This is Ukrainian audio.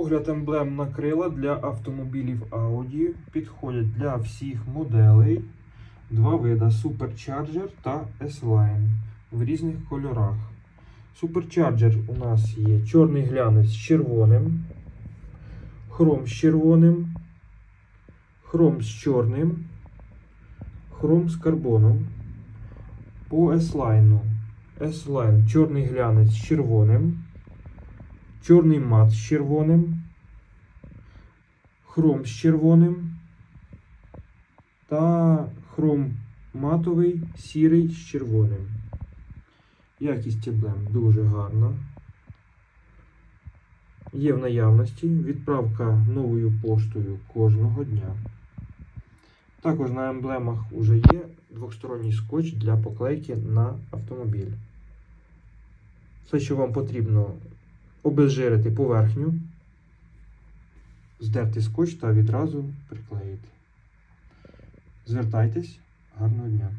Огляд емблем на крила для автомобілів Audi підходять для всіх моделей. Два вида Supercharger та S-Line в різних кольорах. Supercharger у нас є чорний глянець з червоним, хром з червоним, хром з чорним, хром з карбоном. По S-Line. S-Line чорний глянець з червоним, чорний мат з червоним, хром з червоним та хром матовий сірий з червоним. Якість емблем дуже гарна. Є в наявності відправка новою поштою кожного дня. Також на емблемах вже є двосторонній скотч для поклейки на автомобіль. Все, що вам потрібно, обезжирити поверхню, здерти скотч та відразу приклеїти. Звертайтесь, гарного дня!